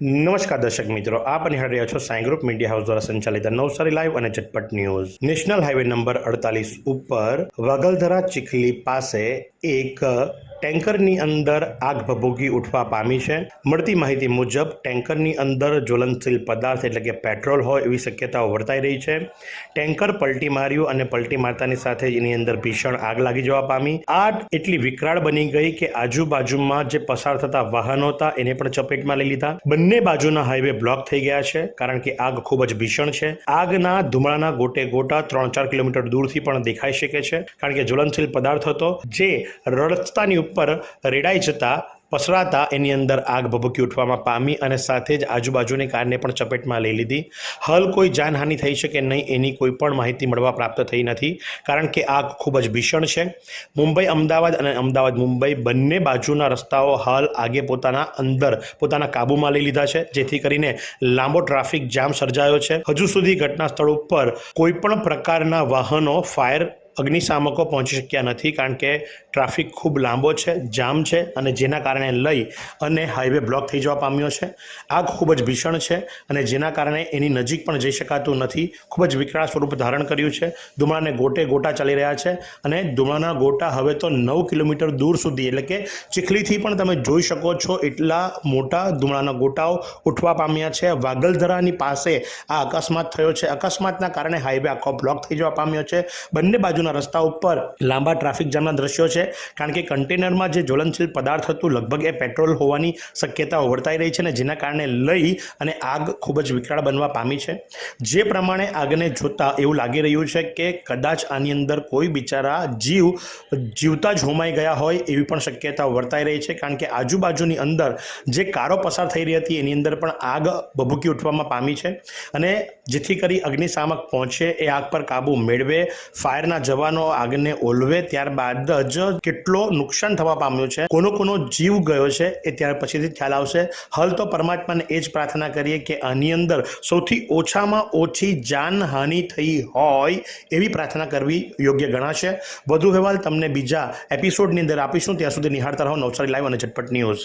નમસ્કાર દર્શક મિત્રો, આપ નિહાળી રહ્યા છો સાઈ ગ્રુપ મીડિયા હાઉસ દ્વારા સંચાલિત નવસારી લાઈવ અને ઝટપટ ન્યૂઝ. નેશનલ હાઈવે નંબર અડતાલીસ ઉપર વાગલધરા ચીખલી પાસે એક ટેન્કરની અંદર આગ ભભૂકી ઉઠવા પામી છે. મળતી માહિતી મુજબ, ટેન્કરની અંદર જ્વલનશીલ પદાર્થ એટલે કે પેટ્રોલ હોય એવી શક્યતાઓ વર્તાઈ રહી છે. ટેન્કર પલટી માર્યું અને પલટી મારતાની સાથે જ એની અંદર ભીષણ આગ લાગી જવા પામી. આગ એટલી વિકરાળ બની ગઈ કે આજુબાજુમાં જે પસાર થતા વાહનો હતા, એને પણ ચપેટમાં લઈ લીધા. બંને બાજુના હાઈવે બ્લોક થઈ ગયા છે, કારણ કે આગ ખૂબ જ ભીષણ છે. આગના ધુમાડાના ગોટે ગોટા ત્રણ ચાર કિલોમીટર દૂરથી પણ દેખાઈ શકે છે, કારણ કે જ્વલનશીલ પદાર્થ હતો, જે રસ્તાની ઉપર રેડાઈ જતા, પસરાતા એની અંદર આગ ભભૂકી ઉઠવામાં પામી અને સાથે જ આજુબાજુની કારને પણ ચપેટમાં લઈ લીધી. હાલ કોઈ જાનહાનિ થઈ છે કે નહીં એની કોઈ પણ માહિતી મળવા પ્રાપ્ત થઈ નથી, કારણ કે આગ ખૂબ જ ભીષણ છે. મુંબઈ, અમદાવાદ અને અમદાવાદ, મુંબઈ બંને બાજુના રસ્તાઓ હાલ આગે પોતાના અંદર, પોતાના કાબૂમાં લઈ લીધા છે, જેથી કરીને લાંબો ટ્રાફિક જામ સર્જાયો છે. હજુ સુધી ઘટના સ્થળ ઉપર કોઈ પણ પ્રકારના વાહનો, ફાયર અગ્નિશામકો પહોંચી શક્યા નથી કારણ કે ટ્રાફિક ખૂબ લાંબો છે, જામ છે અને જેના કારણે લઈ અને હાઈવે બ્લોક થઈ જવા પામ્યો છે. આગ ખૂબ જ ભીષણ છે અને જેના કારણે એની નજીક પણ જઈ શકાતું નથી. ખૂબ જ વિકરાળ સ્વરૂપ ધારણ કર્યું છે. ધુમાડાને ગોટે ગોટા ચાલી રહ્યા છે અને ધુમાડાના ગોટા હવે તો નવ કિલોમીટર દૂર સુધી, એટલે કે ચીખલીથી પણ તમે જોઈ શકો છો એટલા મોટા ધુમાડાના ગોટાઓ ઉઠવા પામ્યા છે. વાગલધરાની પાસે આ અકસ્માત થયો છે. અકસ્માતના કારણે હાઈવે આખો બ્લોક થઈ જવા પામ્યો છે. બંને બાજુના રસ્તા ઉપર લાંબા ટ્રાફિક જામના દ્રશ્યો છે. કારણ કે કન્ટેનરમાં જે જ્વલનશીલ પદાર્થ હતું, લગભગ એ પેટ્રોલ હોવાની શક્યતા વર્તાઈ રહી છે ને જેના કારણે લઈ અને આગ ખૂબ જ વિકરાળ બનવા પામી છે. જે પ્રમાણે આગને જોતા એવું લાગી રહ્યું છે કે કદાચ આની અંદર કોઈ બિચારા જીવ જીવતા જ હોમાઈ ગયા હોય એવી પણ શક્યતા વર્તાઈ રહી છે. કારણ કે આજુબાજુની અંદર જે કારો પસાર થઈ રહી હતી, એની અંદર પણ આગ ભભૂકી ઉઠવામાં પામી છે. અને જેથી કરી અગ્નિશામક પહોંચે એ આગ પર કાબૂ મેળવે, ફાયરના જવાનો આગને ઓલવે ત્યારબાદ જ કેટલો નુકસાન થવા પામ્યું છે, કોનો કોનો જીવ ગયો છે એ ત્યાર પછીથી ખ્યાલ આવશે. હાલ તો પરમાત્માને એ જ પ્રાર્થના કરીએ કે આની અંદર સૌથી ઓછામાં ઓછી જાનહાનિ થઈ હોય એવી પ્રાર્થના કરવી યોગ્ય ગણાશે. વધુ અહેવાલ તમને બીજા એપિસોડની અંદર આપીશું. ત્યાં સુધી નિહાળતા રહો. નવસારી લાઈવ અને ઝટપટ ન્યૂઝ